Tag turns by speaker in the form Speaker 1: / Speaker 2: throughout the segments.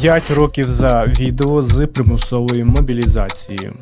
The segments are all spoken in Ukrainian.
Speaker 1: 5 років за відео з примусовою мобілізацією.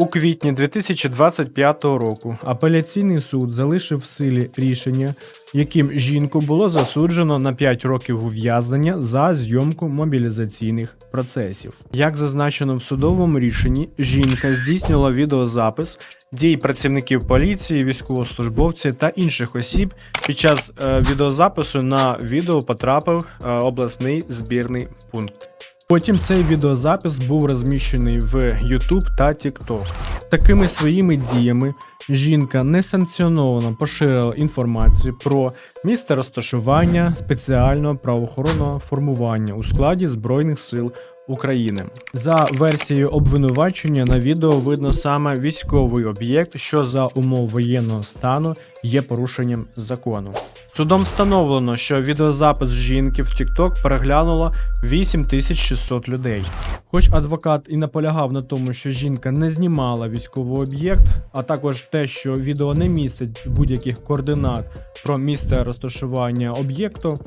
Speaker 1: У квітні 2025 року апеляційний суд залишив в силі рішення, яким жінку було засуджено на 5 років ув'язнення за зйомку мобілізаційних процесів. Як зазначено в судовому рішенні, жінка здійснювала відеозапис дій працівників поліції, військовослужбовців та інших осіб. Під час е, відеозапису на відео потрапив е, обласний збірний пункт. Потім цей відеозапис був розміщений в YouTube та TikTok. Такими своїми діями жінка несанкціоновано поширила інформацію про місце розташування спеціального правоохоронного формування у складі Збройних сил України. За версією обвинувачення на відео видно саме військовий об'єкт, що за умов воєнного стану є порушенням закону. Судом встановлено, що відеозапис жінки в TikTok переглянуло 8600 людей. Хоч адвокат і наполягав на тому, що жінка не знімала військовий об'єкт, а також те, що відео не містить будь-яких координат про місце розташування об'єкту.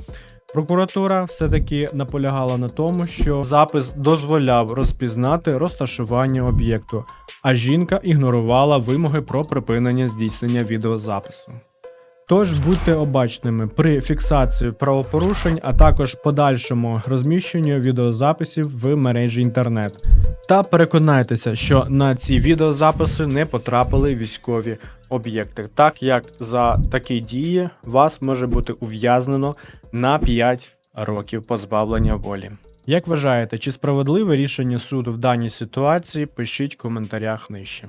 Speaker 1: Прокуратура все-таки наполягала на тому, що запис дозволяв розпізнати розташування об'єкту, а жінка ігнорувала вимоги про припинення здійснення відеозапису. Тож будьте обачними при фіксації правопорушень, а також подальшому розміщенню відеозаписів в мережі інтернет. Та переконайтеся, що на ці відеозаписи не потрапили військові об'єкти, так як за такі дії вас може бути ув'язнено на 5 років позбавлення волі. Як вважаєте, чи справедливе рішення суду в даній ситуації? Пишіть в коментарях нижче.